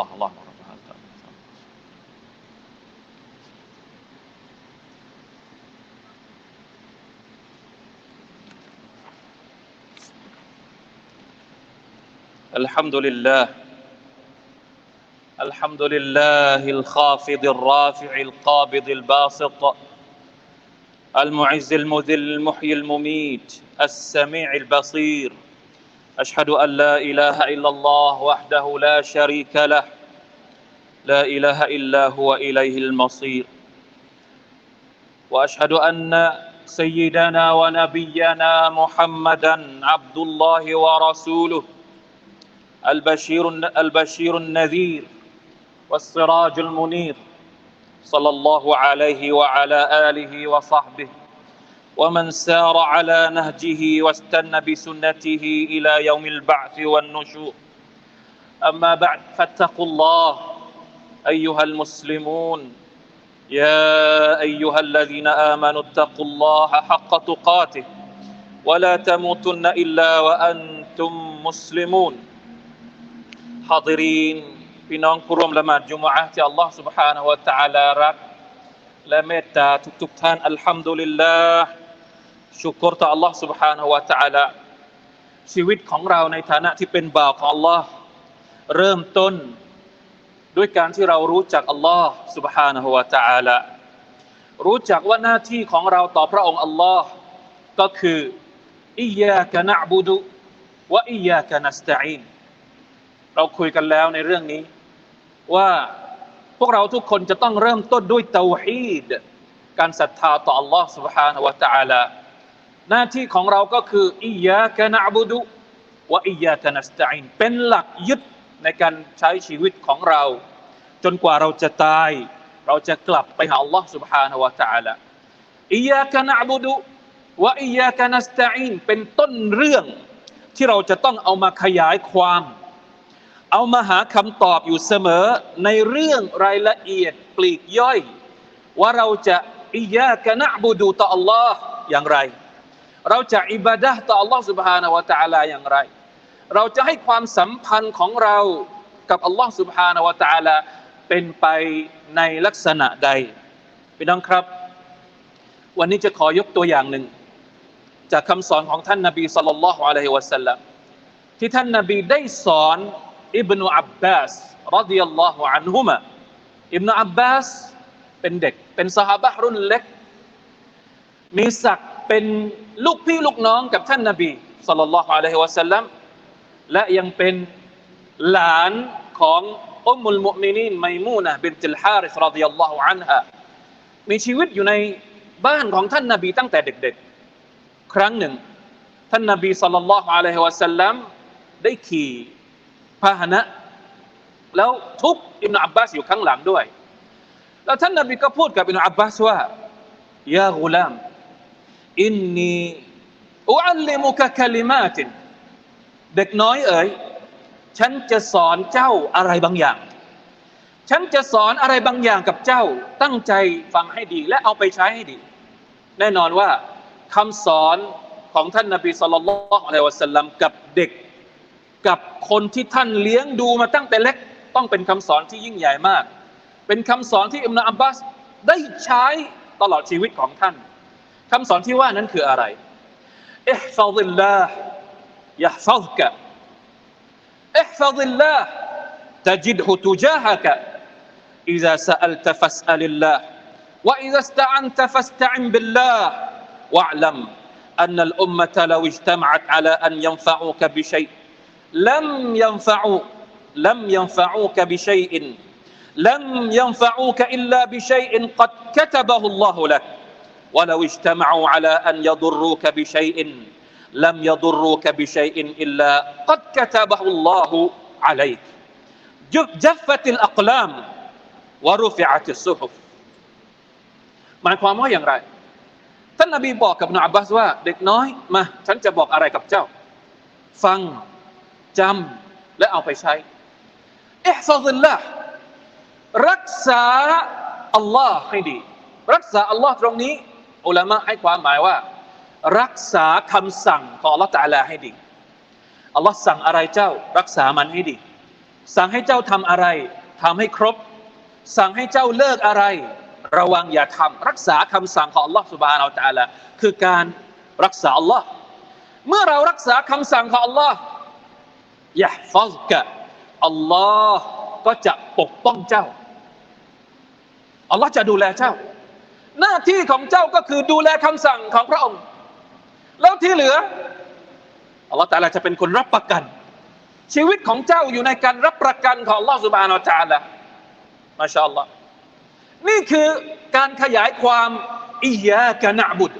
الله اللهم رب هذا الحمد لله. الحمد لله الخافض الرافع القابض الباسط المعز المذل المحيي المميت السميع البصير أشهد أن لا إله إلا الله وحده لا شريك له. لا إله إلا هو إليه المصير. وأشهد أن سيدنا ونبينا محمدا عبد الله ورسوله البشير البشير النذير والسراج المنير صلى الله عليه وعلى آله وصحبه. ومن سار على نهجه واستنى بسنته إلى يوم البعث والنشور أما بعد فاتقوا الله أيها المسلمون يا أيها الذين آمنوا اتقوا الله حق تقاته ولا تموتن إلا وأنتم مسلمون حاضرين พี่น้องผู้ร่วมละหมาดจุมอะห์ที่อัลลอฮ์ سبحانه และ تعالى รัก และเมตตาทุกๆท่านอัลฮัมดุลิลลาห์ชุกรต่อ Allah سبحانه และ تعالى ชีวิตของเราในฐานะที่เป็นบ่าวของ Allah เริ่มต้น ด้วยการที่เรารู้จัก Allah سبحانه และ تعالى รู้จักว่าหน้าที่ของเราต่อพระองค์ Allah ก็คืออิยาคะนะบุดุวะอิยาคะนัสตะอีนเราคุยกันแล้วในเรื่องนี้ ว่า พวกเราทุกคนจะต้องเริ่มต้นด้วยเตาฮีดการศรัทธาต่อ Allah سبحانه และ تعالى หน้าที่ของเราก็คืออิยาคะนะบุดุวะอิยาคะนัสตะอีนเป็นหลักยึดในการใช้ชีวิตของเรา จนกว่าเราจะตาย เราจะกลับไปหา Allah سبحانه และ تعالى อิยาคะนะบุดุวะอิยาคะนัสตะอีนเป็นต้นเรื่องที่เราจะต้องเอามาขยายความ เอามาหาคำตอบอยู่เสมอในเรื่องรายละเอียดปลีกย่อย ว่าเราจะอิยากะนะบูดูต่อ Allah อย่างไร เราจะอิบาดะต่อ Allah سبحانه และ تعالى อย่างไร เราจะให้ความสัมพันธ์ของเรากับ Allah سبحانه และ تعالى เป็นไปในลักษณะใดพี่น้องครับ วันนี้จะขอยกตัวอย่างหนึ่ง จากคำสอนของท่านนาบีสัลลัลลอฮุอะลัยฮิวะสัลลัมที่ท่านนาบีได้สอน อิบนุอับบาสรดิยัลลอฮุอันฮุมะอิบนุอับบาสเป็นเด็ก เป็นสหาบะรุ่นเล็ก มีศักดิ์เป็นลูกพี่ลูกน้องกับท่านนาบีสัลลัลลอฮุอะลัยฮิวะสัลลัมและยังเป็นหลานของอุมุลมุมินีนไมมูนะบินติลฮาริสรดิยัลลอฮุอันฮะมีชีวิตอยู่ในบ้านของท่านนาบีตั้งแต่เด็กๆ ครั้งหนึ่ง ท่านนาบีสัลลัลลอฮุอะลัยฮิวะสัลลัมได้ขี่ พาหนะ แล้วทุกอิบนาอับบาสอยู่ข้างหลังด้วย แล้วท่านนบีก็พูดกับอิบนาอับบาสว่ายากุลามอินนีอุอัลลิมุกะคลิมาตินเด็กน้อยเอ๋ยฉันจะสอนเจ้าอะไรบางอย่าง ฉันจะสอนอะไรบางอย่างกับเจ้า ตั้งใจฟังให้ดีและเอาไปใช้ให้ดี แน่นอนว่าคำสอนของท่านนบีสุลต่านละอัลลอฮฺวะสัลลัมกับเด็ก กับคนที่ท่านเลี้ยงดูมาตั้งแต่เล็ก ต้องเป็นคำสอนที่ยิ่งใหญ่มาก เป็นคำสอนที่อิมนาอับบาสได้ใช้ตลอดชีวิตของท่านคำสอนที่ว่านั้นคืออะไรอิฮฟาซิลลาห์ยะฮฟาซกะอิฮฟาซิลลาห์ تجده تجاهك إذا سألت فاسأل الله وإذا استعنت فاستعن بالله واعلم أن الأمة لو اجتمعت على أن ينفعوك بشيء لم ينفعوا لم ينفعوك بشيء لم ينفعوك إلا بشيء قد كتبه الله لك ولو اجتمعوا على أن يضروك بشيء لم يضروك بشيء إلا قد كتبه الله عليك جفت الأقلام ورفعت الصحف หมายความว่าอย่างไร ท่านนบีบอกกับนอับบาสว่า เด็กน้อยมา ฉันจะบอกอะไรกับเจ้า ฟัง จำและเอาไปใช้อิฮซาซิลละรักษาอัลลอฮ์ให้ดี รักษาอัลลอฮ์ตรงนี้ อุลามะให้ความหมายว่า รักษาคำสั่งของอัลลอฮ์ตาลาให้ดีอัลลอฮ์สั่งอะไรเจ้า รักษามันให้ดี สั่งให้เจ้าทำอะไรทำให้ครบ สั่งให้เจ้าเลิกอะไร ระวังอย่าทำรักษาคำสั่งของอัลลอฮ์สุบานอัลตาลาคือการรักษาอัลลอฮ์เมื่อเรารักษาคำสั่งของอัลลอฮ์ ยะฟซกะอัลลอฮ์ก็จะปกป้องเจ้า อัลลอฮ์จะดูแลเจ้า หน้าที่ของเจ้าก็คือดูแลคำสั่งของพระองค์ แล้วที่เหลือ อัลลอฮ์แต่ละจะเป็นคนรับประกัน ชีวิตของเจ้าอยู่ในการรับประกันของอัลลอฮ์สุบานอัลจาละมาชาอัลลอฮ์นี่คือการขยายความอิยะกะนะบุตร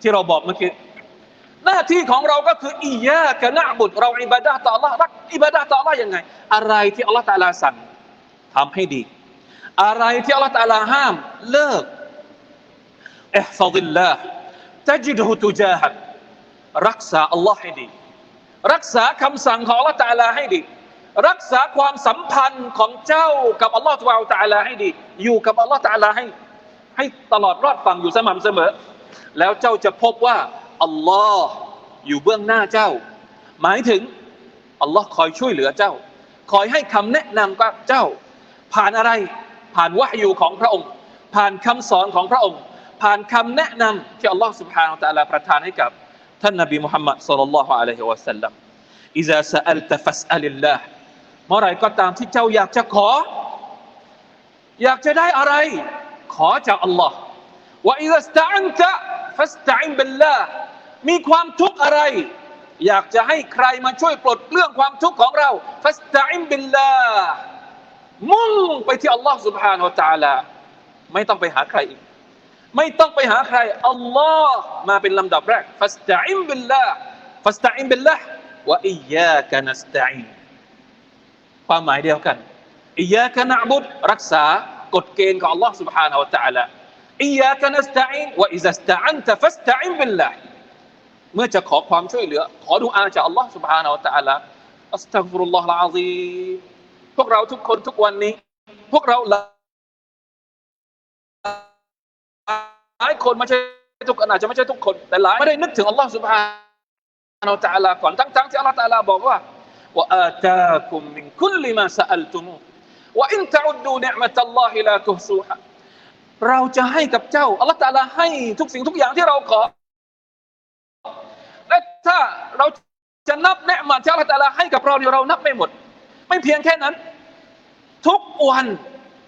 ที่เราบอกเมื่อกี้ หน้าที่ของเราก็คืออิยากะนะบุดเราอิบาดะห์ต่อ Allah รักอิบาดะห์ต่อ Allah ยังไง อะไรที่อัลลอฮ์ตาลาสั่งทำให้ดี อะไรที่อัลลอฮ์ตาลาห้ามเลิกอิฮฟาดิลลาห์ตัจิดฮุตุจาฮักรักษาอัลลอฮ์ให้ดี รักษาคำสั่งของอัลลอฮ์ตาลาให้ดี รักษาความสัมพันธ์ของเจ้ากับอัลลอฮ์ตาลาให้ดี อยู่กับอัลลอฮ์ตาลาให้ ให้ตลอดรอดฝั่งอยู่สม่ำเสมอ แล้วเจ้าจะพบว่า อัลลอฮ์อยู่เบื้องหน้าเจ้า หมายถึงอัลลอฮ์คอยช่วยเหลือเจ้า คอยให้คำแนะนำกับเจ้า ผ่านอะไรผ่านวะอยูของพระองค์ ผ่านคำสอนของพระองค์ ผ่านคำแนะนำที่อัลลอฮ์สุบฮานาอัลลอฮ์ประทานให้กับ ท่านนบีมุฮัมมัดสุลลัลลอฮุอะลัยฮิวะสัลลัมอิซาซาอัลตฟัสอัลลลาห์เมื่อไรก็ตามที่เจ้าอยากจะขอ อยากจะได้อะไร ขอจากอัลลอฮ์ว่าอิซาสตะอันตะฟัสตะอินบิลลาห์ มีความทุกข์อะไร อยากจะให้ใครมาช่วยปลดเรื่องความทุกข์ของเราฟัสตะอินบิลลาห์มุ่งไปที่อัลลอฮ์ سبحانه และ تعالى ไม่ต้องไปหาใครอีก ไม่ต้องไปหาใคร อัลลอฮ์มาเป็นลำดับแรกฟัสตะอินบิลลาห์ฟัสตะอินบิลลาห์วะอิยาคะนัสตะอินความหมายเดียวกันอิยาคะนะบุดรักษากฎเกณฑ์ของ Allah سبحانه และ تعالى อิยาคะนัสตะอินวะอิซาสตะอันตะฟัสตะอินบิลลาห์ เมื่อจะขอความช่วยเหลือ ขอดุอาจาก Allah سبحانه และ تعالى อัสตัฆฟิรุลลอฮ์อะซีมพวกเราทุกคนทุกวันนี้ พวกเราหลายคนไม่ใช่ทุกคนอาจจะไม่ใช่ทุกคน แต่หลายไม่ได้นึกถึงอัลลอฮ์ سبحانه และ تعالى ก่อนทั้งๆที่อัลลอฮ์ تعالى บอกว่าว่าอาตาคุมมินคุลมาสอัลตุมูว่าอินตะอุดดูเนมัตอัลลอฮิลาตุฮซูฮะเราจะให้กับเจ้าอัลลอฮ์ تعالى ให้ทุกสิ่งทุกอย่างที่เราขอ และ ถ้าเราจะนับแนะมาที่อัลลอฮฺตะลาให้กับเราเนี่ยเรานับไม่หมด ไม่เพียงแค่นั้น ทุกวัน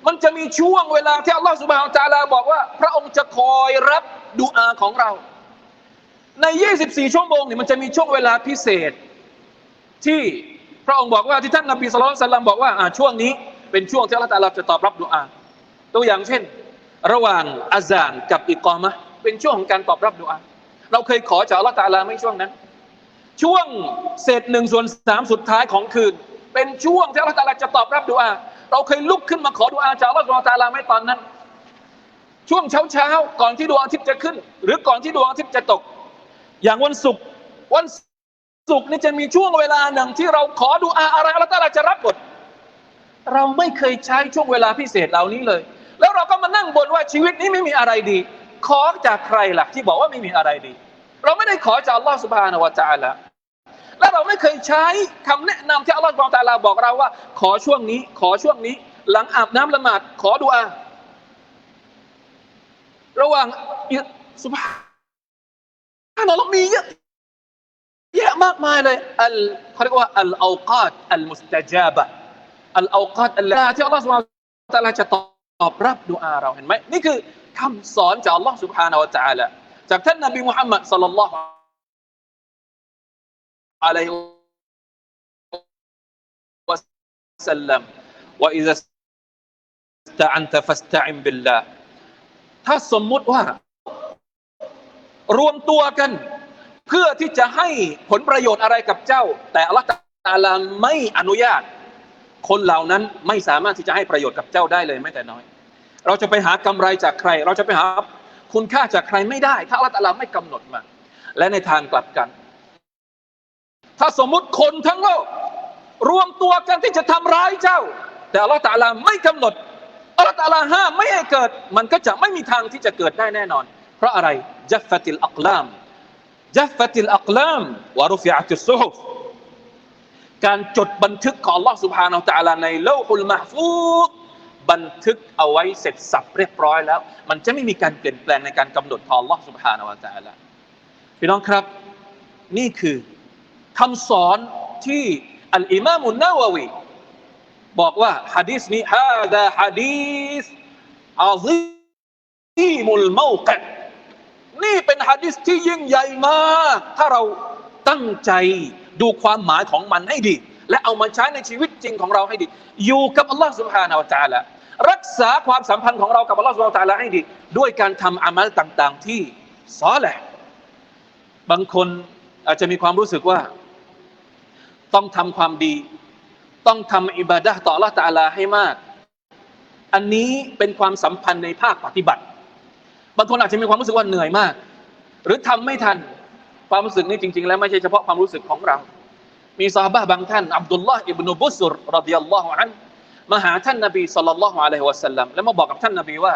มันจะมีช่วงเวลาที่อัลลอฮฺสุบฮานตะลาบอกว่า พระองค์จะคอยรับดูอาของเรา ใน 24 ชั่วโมงนี่มันจะมีช่วงเวลาพิเศษ ที่พระองค์บอกว่าที่ท่านนบีสุลต่านบอกว่าช่วงนี้เป็นช่วงที่อัลลอฮฺตะลาจะตอบรับดูอาตัวอย่างเช่น ระหว่างอาซานกับอิกอมะเป็นช่วงของการตอบรับดูอาเราเคยขอจากอัลลอฮฺตาลาไม่ช่วงนั้น ช่วงเศษหนึ่งส่วนสามสุดท้ายของคืน เป็นช่วงที่อัลลอฮฺตาลาจะตอบรับดุอาเราเคยลุกขึ้นมาขอดุอาจากอัลลอฮฺตาลาไม่ตอนนั้น ช่วงเช้าเช้าก่อนที่ดวงอาทิตย์จะขึ้น หรือก่อนที่ดวงอาทิตย์จะตก อย่างวันศุกร์วันศุกร์นี่จะมีช่วงเวลาหนึ่งที่เราขอดุอาอะไรอัลลอฮฺตาลาจะรับหมดเราไม่เคยใช้ช่วงเวลาพิเศษเหล่านี้เลย แล้วเราก็มานั่งบ่นว่าชีวิตนี้ไม่มีอะไรดี ขอจากใครล่ะ ที่บอกว่าไม่มีอะไรดี เราไม่ได้ขอจากอัลลอฮฺสุบฮานาวะตะอาลาและเราไม่เคยใช้คำแนะนำที่อัลลอฮฺบอกตาลาบอกเราว่า ขอช่วงนี้ ขอช่วงนี้ หลังอาบน้ำละหมาดขอดุอาระหว่างสุภาพนัลลอฮ์มีเยอะเยอะมากมายเลยอัลเขาเรียกว่าอัลอากาตอัลมุสตะจาบะอัลอากาตอัลลาที่อัลลอฮฺสุบฮานะตาลาจะตอบรับดุอาเราเห็นไหมนี่คือคำสอนจากอัลลอฮฺสุบฮานาวะตะอาลา จากท่านนบีมุฮัมมัดสัลลัลลอฮุอะลัยฮิวะสัลลัมว่าอิซัสตะอันตะฟัสตะอิมบิลลาถ้าสมมุติว่า รวมตัวกัน เพื่อที่จะให้ผลประโยชน์อะไรกับเจ้า แต่อัลลอฮฺตาลาไม่อนุญาต คนเหล่านั้นไม่สามารถที่จะให้ประโยชน์กับเจ้าได้เลยแม้แต่น้อย เราจะไปหากำไรจากใคร เราจะไปหา คุณค่าจากใครไม่ได้ ถ้าอัลลอฮฺตาลาไม่กำหนดมา และในทางกลับกัน ถ้าสมมุติคนทั้งโลก รวมตัวกันที่จะทำร้ายเจ้า แต่อัลลอฮฺตะอาลาไม่กำหนดอัลลอฮฺตะอาลาห้ามไม่ให้เกิด มันก็จะไม่มีทางที่จะเกิดได้แน่นอน เพราะอะไรจัฟฟติลอักลามจัฟฟติลอักลามวารุฟิอัติสุฮุฟ การจดบันทึกของ Allah سبحانه และ تعالى ในโลกุลมะฟูด บันทึกเอาไว้เสร็จสับเรียบร้อยแล้ว มันจะไม่มีการเปลี่ยนแปลงในการกำหนดของ Allah سبحانه และ تعالى พี่น้องครับ นี่คือคำสอนที่อัลอิมามุนนาวะวีบอกว่าฮะดีษนี้ฮาดาฮะดีษอาซีมุลเมาเกนี่เป็นฮะดีษที่ยิ่งใหญ่มาก ถ้าเราตั้งใจดูความหมายของมันให้ดี และเอามาใช้ในชีวิตจริงของเราให้ดี อยู่กับอัลลอฮ์ سبحانه และ تعالى รักษาความสัมพันธ์ของเรากับอัลลอฮฺสุบไบร์ตาลาให้ดี ด้วยการทำอามัลต่าง ๆ ที่ซอแหละบางคนอาจจะมีความรู้สึกว่า ต้องทำความดี ต้องทำอิบาดะต่ออัลลอฮฺตาลาให้มาก อันนี้เป็นความสัมพันธ์ในภาคปฏิบัติ บางคนอาจจะมีความรู้สึกว่าเหนื่อยมาก หรือทำไม่ทันความรู้สึกนี้จริง ๆ แล้วไม่ใช่เฉพาะความรู้สึกของเรา มีซาบะบางท่านอับดุลลอฮ์อิบนุบุสุรรดิยัลลอฮุอันฮ มาหาท่านนบีสัลลัลลอฮุอะลัยฮิวะสัลลัมแล้วมาบอกกับท่านนบีว่า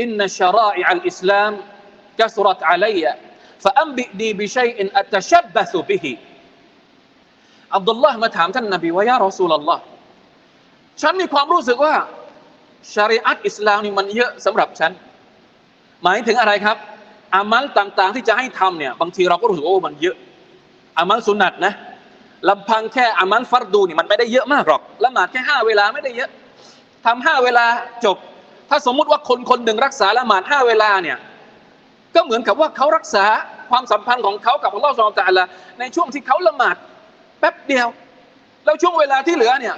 อินนชาราอิอัลอิสลามกัสรัตอะลัยฟะอัมบิดีบิชัยอินอัตชับบะสุบิฮิอับดุลลาห์มาถามท่านนบีว่ายารอสูลลอฮ์ฉันมีความรู้สึกว่าชริอัตอิสลามนี่มันเยอะสําหรับฉัน ลำพังแค่อามัลฟัรดูนี่มันไม่ได้เยอะมากหรอกละหมาดแค่ห้าเวลาไม่ได้เยอะทำห้าเวลาจบ ถ้าสมมุติว่าคนคนหนึ่งรักษาละหมาดห้าเวลาเนี่ยก็เหมือนกับว่าเขารักษาความสัมพันธ์ของเขากับอัลลอฮฺสุลตาละในช่วงที่เขาละหมาดแป๊บเดียว แล้วช่วงเวลาที่เหลือเนี่ย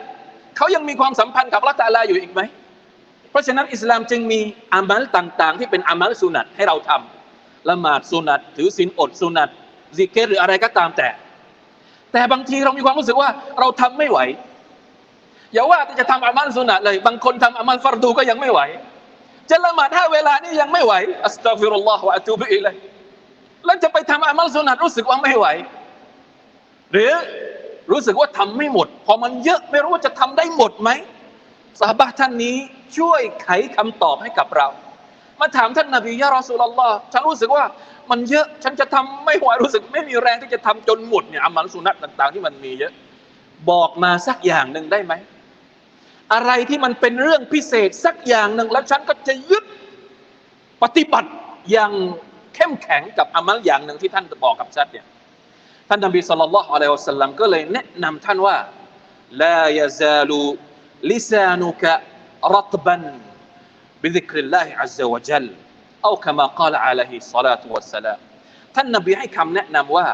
เขายังมีความสัมพันธ์กับอัลลอฮฺตาลาอยู่อีกไหมเพราะฉะนั้นอิสลามจึงมีอามัลต่างๆ ที่เป็นอามัลสุนัตให้เราทำละหมาดสุนัตถือศีลอดสุนัตซิกเกตหรืออะไรก็ตามแต่ แต่บางทีเรามีความรู้สึกว่าเราทำไม่ไหว อย่าว่าจะทำอามัลสุนัตเลย บางคนทำอามัลฟารดูก็ยังไม่ไหว จะละหมาดห้าเวลานี่ยังไม่ไหวอัสตัฟิรุลลอฮฺวะอะตูบิอิลัยแล้วจะไปทำอามัลสุนัตรู้สึกว่าไม่ไหว หรือรู้สึกว่าทำไม่หมด พอมันเยอะไม่รู้ว่าจะทำได้หมดไหมสาบะท่านนี้ช่วยไขคำตอบให้กับเรา มาถามท่านนาบียะรอสูลลอฮ์ฉันรู้สึกว่ามันเยอะฉันจะทำไม่ไหวรู้สึก ไม่มีแรงที่จะทำจนหมดเนี่ยอามัลสุนัตต่าง ๆ ที่มันมีเยอะ บอกมาสักอย่างหนึ่งได้ไหมอะไรที่มันเป็นเรื่องพิเศษสักอย่างหนึ่งแล้วฉันก็จะยึดปฏิบัติอย่างเข้มแข็งกับอามัลอย่างหนึ่งที่ท่านบอกกับฉันเนี่ยท่านนบีสุลต่านละฮ์อะลัยฮิวสัลลัมก็เลยแนะนำท่านว่าลายาซาลูลิซานุกะรัตบัน بذكر الله عز وجل أو كما قال عليه الصلاة والسلام ท่านนบีให้คำแนะนำว่า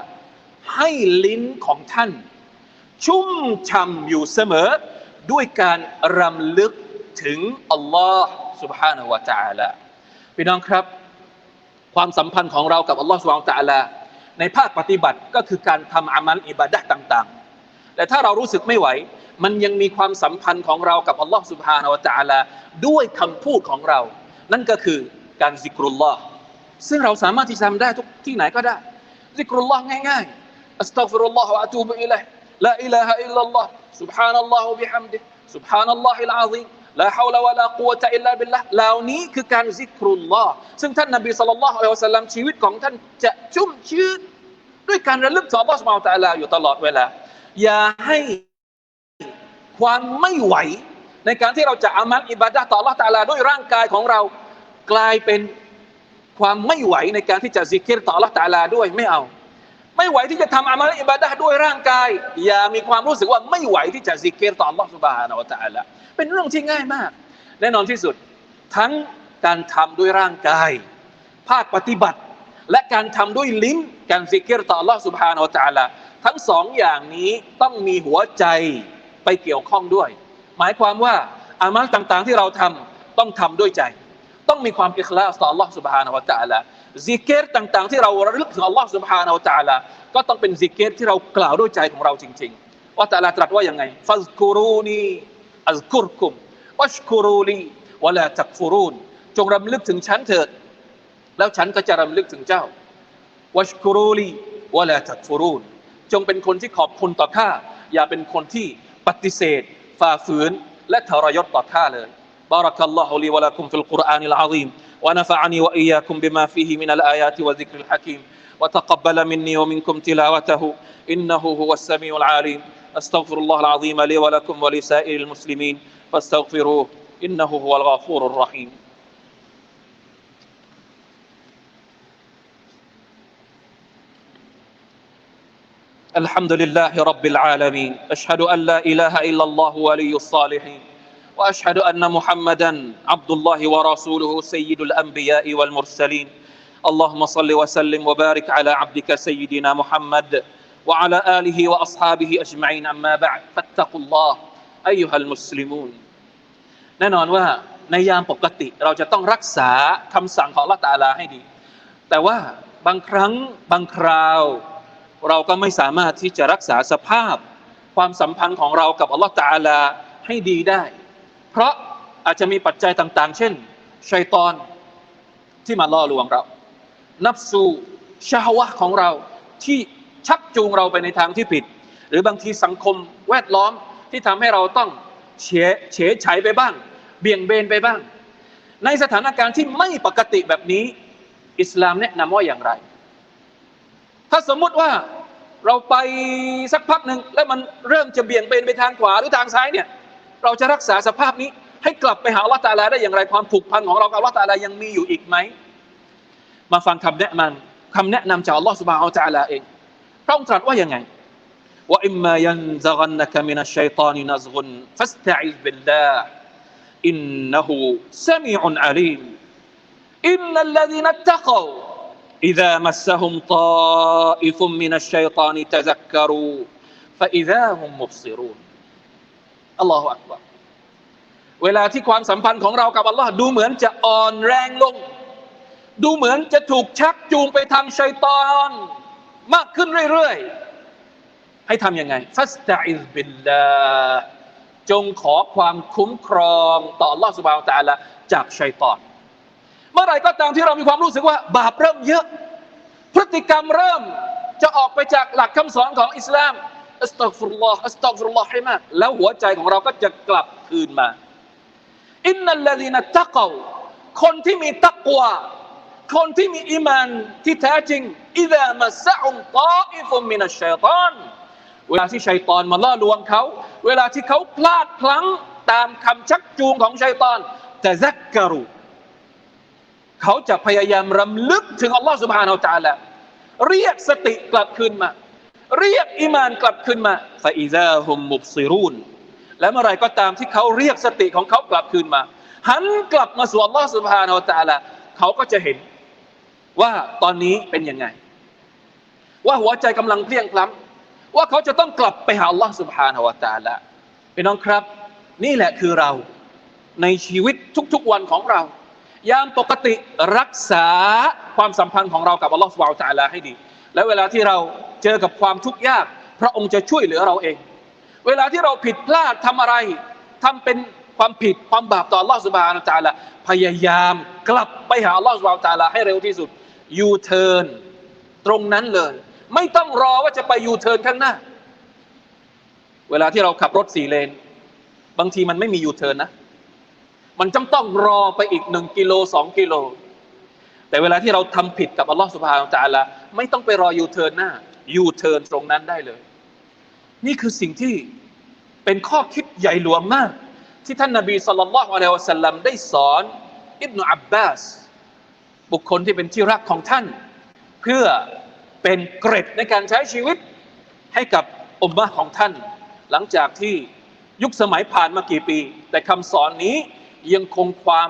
ให้ลิ้นของท่าน ชุ่มช่ำอยู่เสมอ ด้วยการรำลึกถึงอัลลอฮ์ سبحانه และ تعالى พี่น้องครับ ความสัมพันธ์ของเรากับอัลลอฮ์ سبحانه และ تعالى ในภาคปฏิบัติก็คือการทำอามัลอิบาดะต่าง ๆ แต่ถ้าเรารู้สึกไม่ไหว มันยังมีความสัมพันธ์ของเรากับอัลลอฮ์ سبحانه และ تعالى ด้วยคำพูดของเรา นั่นก็คือการซิกรุลลอฮ์ซึ่งเราสามารถที่จะทำได้ทุกที่ไหนก็ได้ซิกรุลลอฮ์ง่ายๆอัสตัฆฟิรุลลอฮ์วะอะตูบุอิลัยลาอิลาฮะอิลลัลลอฮ์ سبحان الله وبحمده سبحان الله العظيم ลาฮาวลาวะลากุวะตะอิลลาบิลละเหล่านี้คือการซิกรุลลอฮ์ซึ่งท่านนบีสัลลัลลอฮุอะลัยฮิวะสัลลัมชีวิตของท่านจะชุ่มชื้นด้วยการระลึกถึงอัลลอฮ์สุบฮานะฮูวะตะอาลาอยู่ตลอดเวลา อย่าให้ ความไม่ไหว ในการที่เราจะอามัลอิบาดะต่อลลอฮ์ตาลาด้วยร่างกายของเรากลายเป็นความไม่ไหวในการที่จะซิกเกตต่อลลอฮ์ตาลาด้วยไม่เอา ไม่ไหวที่จะทำอามัลอิบาดะด้วยร่างกาย อย่ามีความรู้สึกว่าไม่ไหวที่จะซิกเกตต่อลลอฮ์สุบฮานะวะตาลาเป็นเรื่องที่ง่ายมาก แน่นอนที่สุดทั้งการทำด้วยร่างกาย ภาคปฏิบัติ และการทำด้วยลิ้นการซิกเกตต่อลลอฮ์สุบฮานะวะตาลาทั้งสองอย่างนี้ต้องมีหัวใจ ไปเกี่ยวข้องด้วย หมายความว่าอามัลต่างๆ ที่เราทำต้องทำด้วยใจ ต้องมีความอิคลาสต่อ Allah سبحانه และ تعالى ซิกเกตต่างๆ ที่เราระลึกถึง Allah سبحانه และ تعالى ก็ต้องเป็นซิกเกตที่เรากล่าวด้วยใจของเราจริง ๆ ว่าแต่ละตรัสว่ายังไงฟัซกูรูนีอัซกุรคุมวัชกูรูลีวะลาตักฟูรูนจงรำลึกถึงฉันเถิด แล้วฉันก็จะรำลึกถึงเจ้าวัชกูรูลีวะลาตักฟูรูนจงเป็นคนที่ขอบคุณต่อข้าอย่าเป็นคนที่ ปฏิเสธฝ่าฝืนและทรยศต่อข้าเลย بارك الله لي ولكم في القرآن العظيم ونفعني وإياكم بما فيه من الآيات والذكر الحكيم وتقبل مني ومنكم تلاوته إنه هو السميع العليم أستغفر الله العظيم لي ولكم ولسائر المسلمين فاستغفروه إنه هو الغفور الرحيم الحمد لله رب العالمين أشهد أن لا إله إلا الله ولي الصالحين وأشهد أن محمدا عبد الله ورسوله سيد الأنبياء والمرسلين اللهم صل وسلم وبارك على عبدك سيدنا محمد وعلى آله وأصحابه أجمعين أما بعد فاتقوا الله أيها المسلمون แน่นอนว่าในยามปกติเราจะต้องรักษาคำสั่งของละตาลาให้ดี แต่ว่าบางครั้งบางคราว เราก็ไม่สามารถที่จะรักษาสภาพ ความสัมพันธ์ของเรากับอัลลอฮฺตาลาให้ดีได้ เพราะอาจจะมีปัจจัยต่างๆ เช่นชัยตอนที่มาล่อลวงเรา นับสู่ชาวะของเราที่ชักจูงเราไปในทางที่ผิด หรือบางทีสังคมแวดล้อมที่ทำให้เราต้องเฉเฉยฉยไปบ้าง เบี่ยงเบนไปบ้าง ในสถานการณ์ที่ไม่ปกติแบบนี้ อิสลามแนะนำว่าอย่างไร ถ้าสมมุติว่าเราไปสักพักหนึ่งแล้วมันเริ่มจะเบี่ยงเบนไปทางขวาหรือทางซ้ายเนี่ย เราจะรักษาสภาพนี้ ให้กลับไปหาอัลลอฮฺตาลาได้อย่างไรความผูกพันของเรากับอัลลอฮฺตาลายังมีอยู่อีกไหมมาฟังคำแนะนำคำแนะนำจากอัลลอฮฺสุบฮานะฮูวะตะอาลาเองพระองค์ตรัสว่ายังไงว่าอิมมายันซะกันนะกะมินัชชัยฏอนินัซกุนฟัสตะอิซบิลลาอินนะฮูซะมีอุนอะลีมอินนัลลซีนัตตะกว إذا مسهم طائف من الشيطان تذكروا فإذا هم مبصرون อัลลอฮฺอักบารเวลาที่ความสัมพันธ์ของเรากับอัลลอฮ์ดูเหมือนจะอ่อนแรงลง ดูเหมือนจะถูกชักจูงไปทางชัยตอน มากขึ้นเรื่อยๆ ให้ทำยังไงฟัสตะอิซบิลลาจงขอความคุ้มครองต่ออัลลอฮ์สุบฮาวตะอาลาจากชัยตอน เมื่อไหร่ก็ตามที่เรามีความรู้สึกว่า บาปเริ่มเยอะ พฤติกรรมเริ่มจะออกไปจากหลักคำสอนของอิสลามอัสตัฟิรุลลอฮ์อัสตัฟิรุลลอฮ์ให้มากแล้วหัวใจของเราก็จะกลับคืนมาอินนัลลดีนัตะกวคนที่มีตักวาคนที่มีอีมานที่แท้จริงอิดามาสะอุมตาอิฟุมินัชชัยฏอนเวลาที่ชัยตอนมาล่อลวงเขา เวลาที่เขาพลาดพลั้งตามคำชักจูงของชัยตอนแต่ซักกรุ เขาจะพยายามรำลึกถึงอัลลอฮ์สุบฮานาอัลตาละเรียกสติกลับคืนมา เรียก إ ي م านกลับคืนมาฟาอิซาฮุมมุบซิรุนและเมื่อไรก็ตามที่เขาเรียกสติของเขากลับคืนมา หันกลับมาสู่อัลลอฮ์สุบฮานาอัลตาละเขาก็จะเห็นว่าตอนนี้เป็นยังไง ว่าหัวใจกำลังเพลียงพล้ำว่าเขาจะต้องกลับไปหาอัลลอฮ์สุบฮานาอัลตาละเป็น้องครับ นี่แหละคือเราในชีวิตทุกๆวันของเรา ยามปกติรักษาความสัมพันธ์ของเรากับอัลลอฮฺสุบฮานะฮูวะตะอาลาให้ดี และเวลาที่เราเจอกับความทุกข์ยาก พระองค์จะช่วยเหลือเราเอง เวลาที่เราผิดพลาดทำอะไรทำเป็นความผิดความบาปต่ออัลลอฮฺสุบานะฮูวะตะอาลาพยายามกลับไปหาอัลลอฮฺสุบฮานะฮูวะตะอาลาให้เร็วที่สุดยูเทิร์นตรงนั้นเลย ไม่ต้องรอว่าจะไปยูเทิร์นข้างหน้า เวลาที่เราขับรถสี่เลน บางทีมันไม่มียูเทิร์นนะ มันจำต้องรอไปอีกหนึ่งกิโลสองกิโล แต่เวลาที่เราทำผิดกับอัลลอฮฺสุบฮานาจาละไม่ต้องไปรอยูเทิร์นหน้ายูเทิร์นตรงนั้นได้เลย นี่คือสิ่งที่เป็นข้อคิดใหญ่หลวงมาก ที่ท่านนาบีสุลต่านละอะลัยฮิวะสัลลัมได้สอนอิบนุอับบาสบุคคลที่เป็นที่รักของท่าน เพื่อเป็นเกร็ดในการใช้ชีวิตให้กับอุมมะของท่าน หลังจากที่ยุคสมัยผ่านมากี่ปี แต่คำสอนนี้ ยังคงความ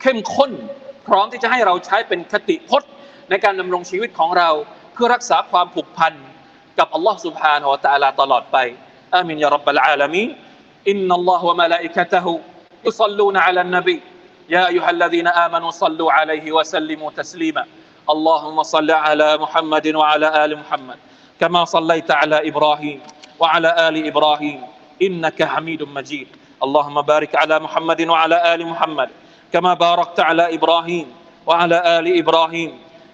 เข้มข้น พร้อมที่จะให้เราใช้เป็นคติพจน์ ในการดำรงชีวิตของเรา เพื่อรักษาความผูกพันกับอัลลอฮ์ سبحانه และ تعالى ตลอดไปอามินยารับบลอาลามีอินนัลลอฮฺวะมะลาอิกะตะฮุยุศ็อลลูนอะลันนบี يا أيها الذين آمنوا صلوا عليه وسلموا تسليما اللهم صل على محمد وعلى آل محمد كما صليت على إبراهيم وعلى آل إبراهيم إنك حميد مجيد اللهم بارك على محمد وعلى آل محمد كما باركت على إبراهيم وعلى آل إبراهيم.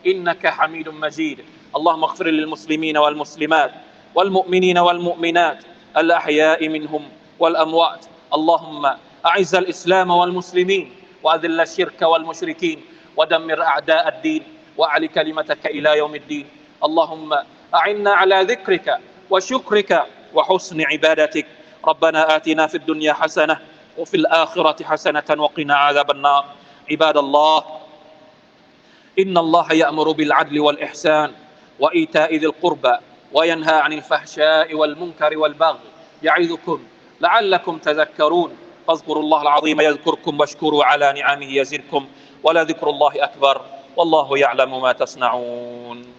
إنك حميد مجيد. اللهم اغفر للمسلمين والمسلمات والمؤمنين والمؤمنات الأحياء منهم والأموات. اللهم أعز الإسلام والمسلمين وأذل الشرك والمشركين ودمر أعداء الدين وأعل كلمتك إلى يوم الدين. اللهم أعنا على ذكرك وشكرك وحسن عبادتك. ربنا آتنا في الدنيا حسنة وفي الآخرة حسنة وقنا عذاب النار. عباد الله إن الله يأمر بالعدل والإحسان وإيتاء ذي القربى وينهى عن الفحشاء والمنكر والبغي يعظكم لعلكم تذكرون. فاذكروا الله العظيم يذكركم واشكروا على نعمه يزدكم ولذكر الله أكبر والله يعلم ما تصنعون.